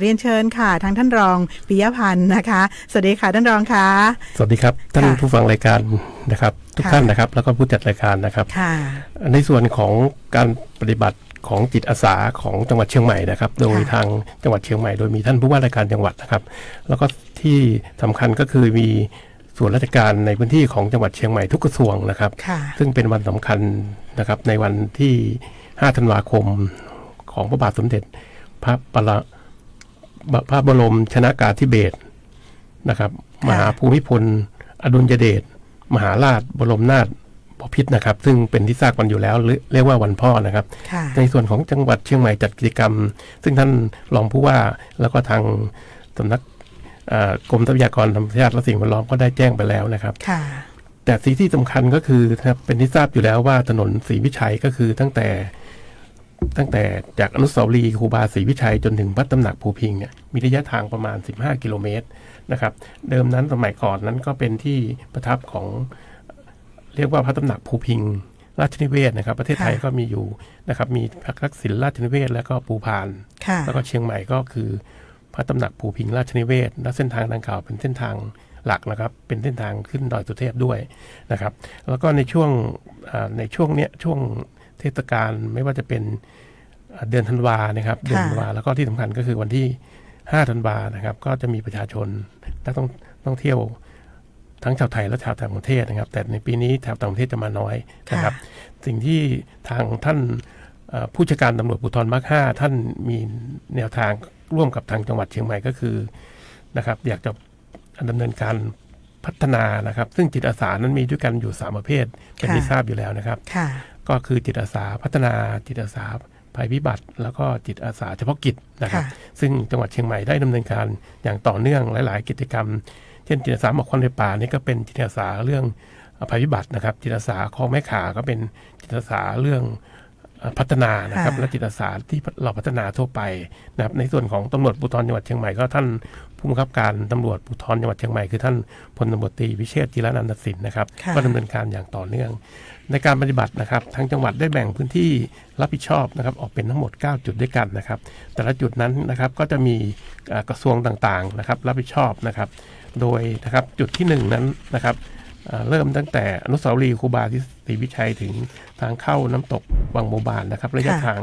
เรียนเชิญค่ะทางท่านรองปิยพันธ์นะคะ สวัสดีค่ะท่านรองค่ะ สวัสดีครับ ท่านค่ะผู้ฟังรายการนะครับ ทุกค่ะท่านนะครับ แล้วก็ผู้จัดรายการนะครับค่ะในส่วนของการปฏิบัติของจิตอาสาของจังหวัดเชียงใหม่นะครับ โดยค่ะทางจังหวัดเชียงใหม่โดยมีท่านผู้ว่าราชการจังหวัดนะครับ แล้วก็ที่สำคัญก็คือมีส่วนราชการในพื้นที่ของจังหวัดเชียงใหม่ทุกกระทรวงนะครับค่ะซึ่งเป็นวันสำคัญนะครับในวันที่ 5 ธันวาคมของพระบาทสมเด็จ พระปร พระบรมชนากาธิเบศรนะครับค่ะมหาภูมิพล อดุลยเดชมหาราชบรมนาถบพิตรนะครับ ซึ่งเป็นที่ทราบกันอยู่แล้วเรียเรียกว่าวันพ่อนะครับค่ะในส่วนของจังหวัดเชียงใหม่จัดกิจกรรม ซึ่งท่านรองผู้ว่าแล้วก็ทางสำนักเอ่อกรมทรัพยากรธรรมชาติและสิ่งแวดล้อมก็ได้แจ้งไปแล้วนะครับค่ะแต่สิ่งที่สำคัญก็คือนะครับเป็นที่ทราบอยู่แล้วว่าถนนศรีวิชัยก็คือตั้งแต่ตั้งแต่จากอนุสาวรีย์ครูบาศรีวิชัยจนถึงวัดตำหนักภูพิงเนี่ย มีระยะทางประมาณ 15 กิโลเมตรนะครับ เดิมนั้นสมัยก่อนนั้นก็เป็นที่ประทับของเรียกว่าพระตำหนักภูพิงราชนิเวศนะครับ ประเทศไทยค่ะก็มีอยู่นะครับ มีพระทักษิณราชนิเวศแล้วก็ภูพานค่ะแล้วก็เชียงใหม่ก็คือ พระตำหนักภูพิงราชนิเวศ และเส้นทางดังกล่าวเป็นเส้นทางหลักนะครับ เป็นเส้นทางขึ้นดอยสุเทพด้วยนะครับ แล้วก็ในช่วงอ่าในช่วงเนี้ยช่วงเทศกาลไม่ว่าจะเป็นอ่าเดือนธันวานะครับเดือนธันวาแล้วก็ที่สำคัญก็คือวันที่ 5ธันวานะครับ ก็จะมีประชาชนนักท่องท่องเที่ยวทั้งชาวไทยและชาวต่างประเทศนะครับ แต่ในปีนี้ชาวต่างประเทศจะมาน้อยนะครับ สิ่งที่ทางท่านเอ่อผู้จัดการตำรวจภูธรภาคห้าท่านมีแนวทางร่วมกับทางจังหวัดเชียงใหม่ก็คือนะครับ อยากจะดำเนินการพัฒนานะครับ ซึ่งจิตอาสานั้นมีด้วยกันอยู่สามประเภทเป็นค่ะที่ทราบอยู่แล้วนะครับค่ะก็คือจิตอาสาพัฒนาจิตอาสา ภัยพิบัติ แล้วก็จิตอาสาเฉพาะกิจนะครับค่ะซึ่งจังหวัดเชียงใหม่ได้ดำเนินการอย่างต่อเนื่องหลาย ๆ กิจกรรม เช่นจิตอาสาหมอกควันในป่านี่ก็เป็นจิตอาสาเรื่องภัยพิบัตินะครับ จิตอาสาคลองแม่ขาก็เป็นจิตอาสาเรื่องเอ่อ พัฒนานะครับค่ะและจิตอาสาที่เราพัฒนาทั่วไปนะครับในส่วนของตำรวจภูธรจังหวัดเชียงใหม่ก็ท่านผู้บังคับการตำรวจภูธรจังหวัดเชียงใหม่คือท่านพลตำรวจตรีวิเชษฐ์จิรนันทศิลป์นะครับค่ะก็ดำเนินการอย่างต่อเนื่อง ในการปฏิบัตินะครับทางจังหวัดได้แบ่งพื้นที่รับผิดชอบนะครับออกเป็นทั้งหมด 9 จุดด้วยกันนะครับ แต่ละจุดนั้นนะครับก็จะมีเอ่อกระทรวงต่างๆนะครับรับผิดชอบนะครับ โดยนะครับจุดที่หนึ่งนั้นนะครับ เอ่อเริ่มตั้งแต่อนุสาวรีย์ครูบาที่ศรีวิชัยถึงทางเข้าน้ำตกวังโมบานนะครับ ระยะค่ะทาง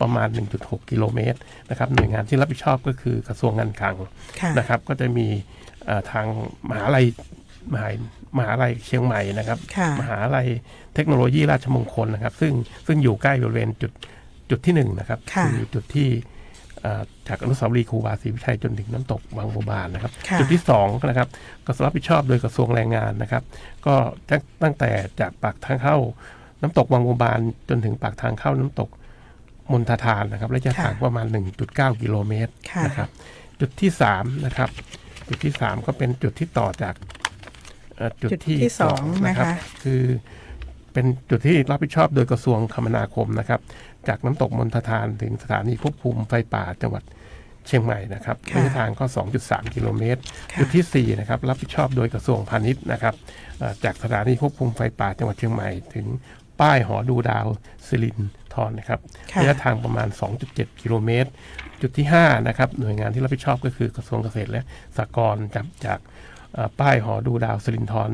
ประมาณ 1.6 กิโลเมตรนะครับหน่วยงานที่รับผิดชอบก็คือกระทรวงการคลังค่ะนะครับ ก็จะมีเอ่อทางมหาลัยมหามหาลัยเชียงใหม่นะครับค่ะมหาลัยเทคโนโลยีราชมงคลนะครับ ซึ่งซึ่งอยู่ใกล้บริเวณจุดจุดที่หนึ่งนะครับค่ะจุดที่เอ่อ จากอนุสาวรีย์ครูบาศรีวิชัยจนถึงน้ำตกวังโบบานนะครับค่ะจุดที่สองนะครับก็รับผิดชอบโดยกระทรวงแรงงานนะครับ ก็ตั้งตั้งแต่จากปากทางเข้า น้ำตกวังโบบานจนถึงปากทางเข้าน้ำตกมณฑทานนะครับระยะทางประมาณ 1.9 กิโลเมตรค่ะนะครับจุดที่สามนะครับจุดที่สามก็เป็นจุดที่ต่อจากเอ่อจุดจุดที่ที่สองนะครับนะคะคือ เป็นจุดที่รับผิดชอบโดยกระทรวงคมนาคมนะครับ จากน้ำตกมณฑทานถึงสถานีควบคุมไฟป่าจังหวัดเชียงใหม่นะครับค่ะระยะทางก็ 2.3 กิโลเมตรค่ะจุดที่ 4 นะครับ รับผิดชอบโดยกระทรวงพาณิชย์นะครับเอ่อจากสถานีควบคุมไฟป่าจังหวัดเชียงใหม่ ถึงป้ายหอดูดาวสิรินทรนะครับค่ะระยะทางประมาณ 2.7 กิโลเมตร จุดที่ 5 นะครับ หน่วยงานที่รับผิดชอบก็คือกระทรวงเกษตรและสหกรณ์จากจากเอ่อป้ายหอดูดาวสิรินทร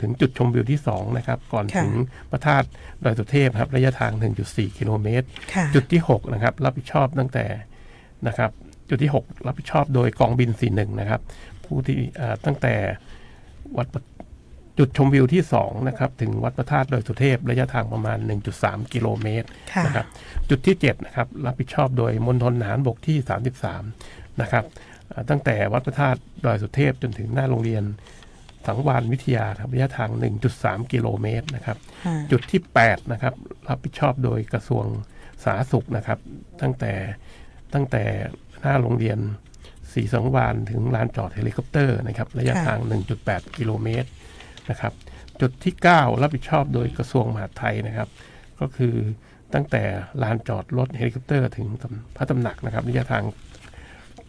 ถึงจุดชมวิวที่2นะครับก่อนค่ะถึงพระธาตุดอยสุเทพครับระยะทาง 1.4 กิโลเมตรค่ะจุดที่6นะครับรับผิดชอบตั้งแต่นะครับจุดที่ 6 รับผิดชอบโดยกองบิน 41 นะครับ ผู้ที่เอ่อตั้งแต่วัดปะจุดชมวิวที่2นะครับถึงวัดพระธาตุดอยสุเทพระยะทางประมาณ 1.3 กิโลเมตรค่ะนะครับจุดที่7นะครับรับผิดชอบโดยมณฑลทหารบกที่ 33 นะครับเอ่อตั้งแต่วัดพระธาตุดอยสุเทพจนถึงหน้าโรงเรียน สังวานวิทยาครับระยะทาง 1.3 กิโลเมตรนะครับค่ะจุดที่ 8 นะครับ รับผิดชอบโดยกระทรวงสาธารณสุขนะครับ ตั้งแต่ตั้งแต่หน้าโรงเรียนสีสังวานถึงลานจอดเฮลิคอปเตอร์นะครับ ระยะค่ะทาง 1.8 กิโลเมตรนะครับ จุดที่ 9 รับผิดชอบโดยกระทรวงมหาดไทยนะครับ ก็คือตั้งแต่ลานจอดรถเฮลิคอปเตอร์ ถึงพระตำหนักนะครับระยะทาง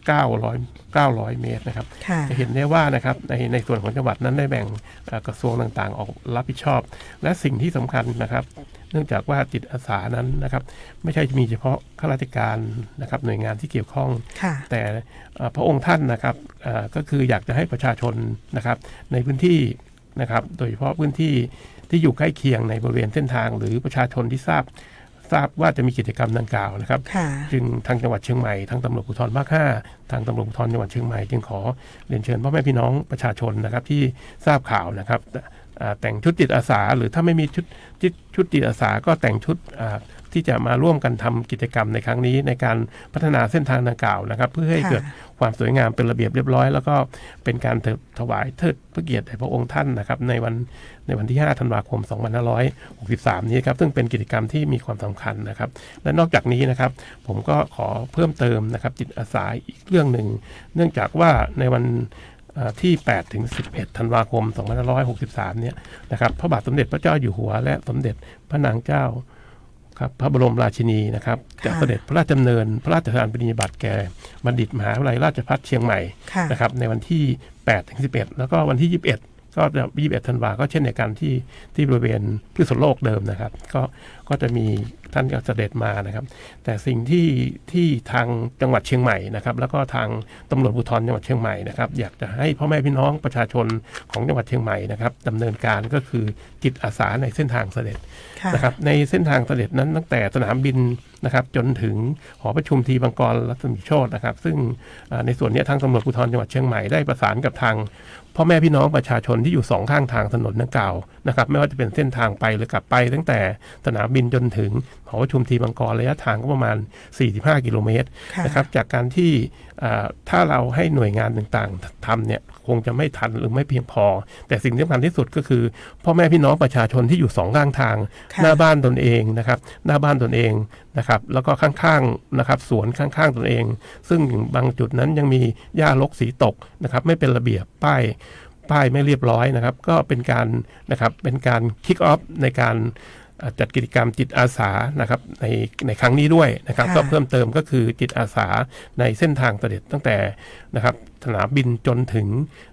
900 900 เมตรนะครับค่ะจะเห็นได้ว่านะครับในในส่วนของจังหวัดนั้นได้แบ่งเอ่อกระทรวงต่างๆ ออกรับผิดชอบ และสิ่งที่สำคัญนะครับ เนื่องจากว่าจิตอาสานั้นนะครับ ไม่ใช่มีเฉพาะข้าราชการนะครับหน่วยงานที่เกี่ยวข้องค่ะแต่เอ่อพระองค์ท่านนะครับเอ่อก็คืออยากจะให้ประชาชนนะครับ ในพื้นที่นะครับ โดยเฉพาะพื้นที่ที่อยู่ใกล้เคียงในบริเวณเส้นทาง หรือประชาชนที่ทราบ ทราบว่าจะมีกิจกรรมดังกล่าวนะครับค่ะจึงทางจังหวัดเชียงใหม่ทางตำรวจภูธรภาคห้าทางตำรวจภูธรจังหวัดเชียงใหม่จึงขอเรียนเชิญพ่อแม่พี่น้องประชาชนนะครับที่ทราบข่าวนะครับอ่าแต่งชุดจิตอาสา หรือถ้าไม่มีชุดชุดชุดจิตอาสาก็แต่งชุดอ่า ที่จะมาร่วมกันทำกิจกรรมในครั้งนี้ ในการพัฒนาเส้นทางดังกล่าวนะครับ เพื่อให้ค่ะเกิดความสวยงามเป็นระเบียบเรียบร้อย แล้วก็เป็นการเถิดถวายเทิดพระเกียรติแด่พระองค์ท่านนะครับ ในวันในวันที่ 5 ธันวาคม 2563 นี้ครับซึ่งเป็นกิจกรรมที่มีความสำคัญนะครับ และนอกจากนี้นะครับ ผมก็ขอเพิ่มเติมนะครับจิตอาสาอีกเรื่องหนึ่ง เนื่องจากว่าในวันเอ่อที่ 8 ถึง 11 ธันวาคม 2563 เนี่ยนะครับ พระบาทสมเด็จพระเจ้าอยู่หัว และสมเด็จพระนางเจ้า ครับพระบรมราชินีนะครับจะค่ะเสด็จพระราชดำเนิน พระราชทานปริญญาบัตรแก่บัณฑิตมหาวิทยาลัยราชภัฏเชียงใหม่ค่ะนะครับในวันที่8ถึง11 แล้วก็วันที่ 21 ก็จะ21ธันวาก็เช่นในการที่ที่บริเวณพืชสวนโลกเดิมนะครับ ก็ก็จะมีท่านก็เสด็จมานะครับ แต่สิ่งที่ที่ทางจังหวัดเชียงใหม่นะครับ แล้วก็ทางตำรวจภูธรจังหวัดเชียงใหม่นะครับ อยากจะให้พ่อแม่พี่น้องประชาชนของจังหวัดเชียงใหม่นะครับดำเนินการก็คือจิตอาสาในเส้นทางเสด็จค่ะนะครับในเส้นทางเสด็จนั้นตั้งแต่สนามบินนะครับจนถึงหอประชุมทีบางกรรัศมีโชตนะครับ ซึ่งอ่าในส่วนเนี้ยทางตำรวจภูธรจังหวัดเชียงใหม่ได้ประสานกับทาง พ่อแม่พี่น้องประชาชนที่อยู่สองข้างทางถนนดังกล่าวนะครับไม่ว่าจะเป็นเส้นทางไปหรือกลับไปตั้งแต่สนามบินจนถึง อประชุมทีบางกรระยะทางก็ประมาณ 45 กิโลเมตรค่ะนะครับจากการที่อ่าถ้าเราให้หน่วยงานต่างๆทำเนี่ยคงจะไม่ทันหรือไม่เพียงพอ แต่สิ่งที่สำคัญที่สุดก็คือ พ่อแม่พี่น้องประชาชนที่อยู่สองข้างทางค่ะหน้าบ้านตนเองนะครับหน้าบ้านตนเองนะครับแล้วก็ข้างๆนะครับสวนข้างๆตนเอง ซึ่งบางจุดนั้นยังมีหญ้ารกสีตกนะครับไม่เป็นระเบียบป้ายป้ายไม่เรียบร้อยนะครับ ก็เป็นการนะครับเป็นการคิกออฟในการอ่า จัดกิจกรรมจิตอาสานะครับในในครั้งนี้ด้วยนะครับค่ะก็เพิ่มเติมก็คือจิตอาสาในเส้นทางเสด็จตั้งแต่นะครับสนามบินจนถึง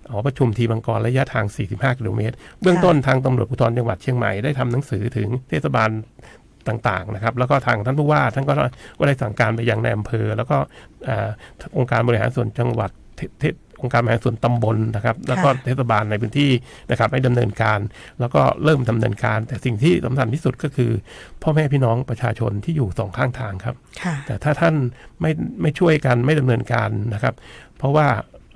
หอประชุมทีบางกรระยะทาง 45 กิโลเมตร เบื้องต้นทางตำรวจภูธรจังหวัดเชียงใหม่ได้ทำหนังสือถึงเทศบาลต่างๆนะครับแล้วก็ทางท่านผู้ว่าท่านก็ก็ได้สั่งการไปยังในอำเภอ แล้วก็อ่าองค์การบริหารส่วนจังหวัดเทเท องค์การบริหารส่วนตำบลนะครับ แล้วก็เทศบาลในพื้นที่นะครับให้ดำเนินการ แล้วก็เริ่มดำเนินการ แต่สิ่งที่สำคัญที่สุดก็คือ พ่อแม่พี่น้องประชาชนที่อยู่สองข้างทางครับค่ะแต่ถ้าท่านไม่ไม่ช่วยกันไม่ดำเนินการนะครับ เพราะว่า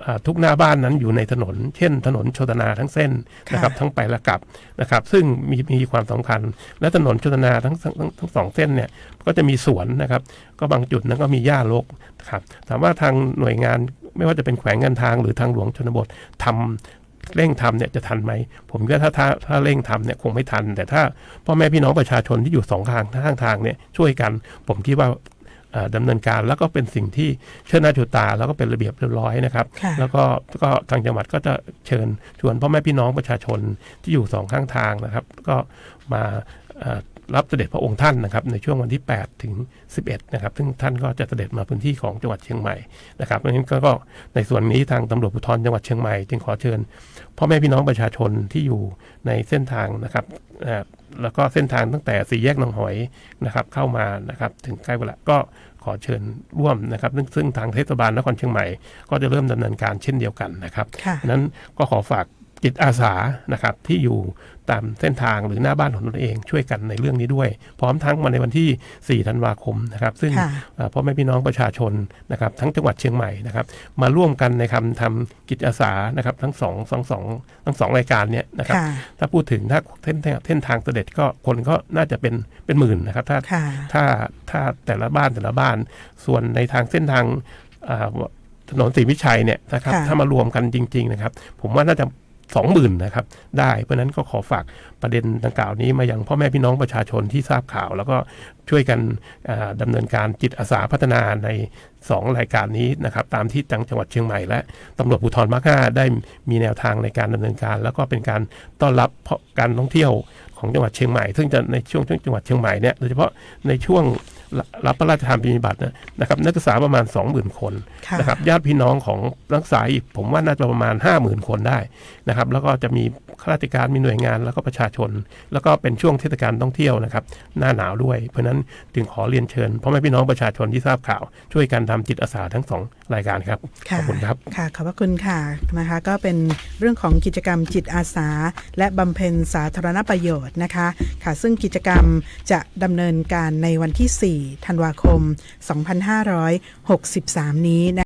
อ่าทุกหน้าบ้านนั้นอยู่ในถนน เช่น ถนนชนนาทั้งเส้นนะครับค่ะทั้งไปและกลับนะครับ ซึ่งมีมีความสำคัญ และถนนชนนาทั้งทั้งทั้งทั้งสองเส้นเนี่ยก็จะมีสวนนะครับ ก็บางจุดนั้นก็มีหญ้ารกนะครับถามว่าทางหน่วยงาน ไม่ว่าจะเป็นแขวงการทางหรือทางหลวงชนบททำเร่งทำเนี่ยจะทันไหม ผมก็ถ้าถ้าถ้าเร่งทำเนี่ยคงไม่ทัน แต่ถ้าพ่อแม่พี่น้องประชาชนที่อยู่สองข้างข้างทางเนี่ยช่วยกัน ผมคิดว่าเอ่อดำเนินการแล้วก็เป็นสิ่งที่เชิดหน้าชูตา แล้วก็เป็นระเบียบเรียบร้อยนะครับค่ะแล้วก็ก็ทางจังหวัดก็จะเชิญชวนพ่อแม่พี่น้องประชาชนที่อยู่สองข้างทางนะครับ ก็มาเอ่อ รับเสด็จพระองค์ท่านนะครับในช่วงวันที่ 8 ถึง 11 นะครับ ซึ่งท่านก็จะเสด็จมาพื้นที่ของจังหวัดเชียงใหม่นะครับเพราะฉะนั้นก็ก็ในส่วนนี้ทางตำรวจภูธรจังหวัดเชียงใหม่จึงขอเชิญพ่อแม่พี่น้องประชาชนที่อยู่ในเส้นทางนะครับเอ่อแล้วก็เส้นทางตั้งแต่สี่แยกหนองหอยนะครับเข้ามานะครับถึงใกล้เวลาก็ขอเชิญร่วมนะครับ ซึ่งซึ่งทางเทศบาลนครเชียงใหม่ ก็จะเริ่มดำเนินการเช่นเดียวกันนะครับค่ะฉะนั้นก็ขอฝาก จิตอาสานะครับที่อยู่ตามเส้นทางหรือหน้าบ้านของตนเองช่วยกันในเรื่องนี้ด้วย พร้อมทั้งมาในวันที่ 4 ธันวาคมนะครับ ซึ่งค่ะเอ่อพ่อแม่พี่น้องประชาชนนะครับทั้งจังหวัดเชียงใหม่นะครับมาร่วมกันในคำทำกิจอาสานะครับทั้งสองสองสองทั้งสองรายการเนี่ยนะครับค่ะถ้าพูดถึงถ้าเส้นทางเส้นทางเสด็จก็คนก็น่าจะเป็นเป็นหมื่นนะครับถ้าค่ะถ้าถ้าแต่ละบ้านแต่ละบ้าน ส่วนในทางเส้นทางอ่าถนนศรีวิชัยเนี่ยนะครับค่ะถ้ามารวมกันจริง ๆ นะครับ ผมว่าน่าจะ สองหมื่นนะครับได้เพราะนั้นก็ขอฝากประเด็นดังกล่าวนี้มาอยังพ่อแม่พี่น้องประชาชนที่ทราบข่าว แล้วก็ช่วยกันอ่าดำเนินการจิตอาสาพัฒนาใน 2 รายการนี้นะครับตามที่จังจังหวัดเชียงใหม่และตำรวจภูธรภาคห้าได้มีแนวทางในการดำเนินการ แล้วก็เป็นการต้อนรับการท่องเที่ยวของจังหวัดเชียงใหม่ ซึ่งจะในช่วงจังหวัดเชียงใหม่เนี่ยโดยเฉพาะในช่วง รับพระราชทานปริญญาบัตรนะนะครับนักศึกษาประมาณ 20,000 คนค่ะนะครับญาติพี่น้องของนักศึกษาอีกผมว่าน่าจะประมาณ 50,000 คนได้นะครับแล้วก็จะมีข้าราชการมีหน่วยงานแล้วก็ประชาชน แล้วก็เป็นช่วงเทศกาลท่องเที่ยวนะครับหน้าหนาวด้วย เพราะฉะนั้นจึงขอเรียนเชิญพ่อแม่พี่น้องประชาชนที่ทราบข่าว ช่วยกันทำจิตอาสาทั้งสองรายการครับขอบคุณครับค่ะขอบพระคุณค่ะนะคะก็เป็นเรื่องของกิจกรรมจิตอาสา และบำเพ็ญสาธารณประโยชน์นะคะค่ะซึ่งกิจกรรมจะดำเนินการในวันที่4 ธันวาคม 2563 นี้นะ